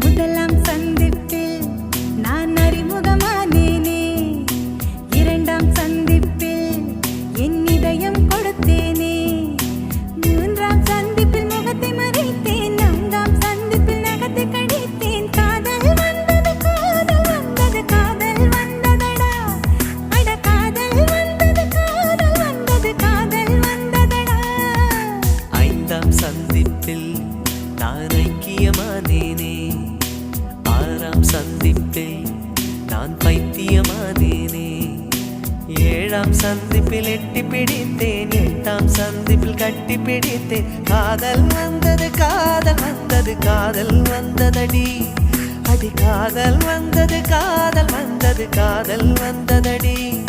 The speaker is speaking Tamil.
முதலாம் சந்திப்பில் நான் அறிமுகமானேனே. இரண்டாம் சந்திப்பில் என் இதயம் கொடுத்தேனே. மூன்றாம் சந்திப்பில் முகத்தை மறைத்தேன். நான்காம் சந்திப்பில் நகத்தை கழித்தேன் காதல் வந்தது காதல் வந்தது காதல் வந்ததடா. அட காதல் வந்தது காதல் வந்தது காதல் வந்ததடா. ஐந்தாம் சந்திப்பில் நான் ஐக்கியமானேனே. விட்டேன் நான் பைத்தியமானேனே ஏழாம் சந்திப்பில் எட்டி பிடித்தேன். எட்டாம் சந்திப்பில் கட்டி பிடித்தேன். காதல் வந்தது காதல் வந்தது காதல் வந்ததடி. அடி காதல் வந்தது காதல் வந்தது காதல் வந்ததடி.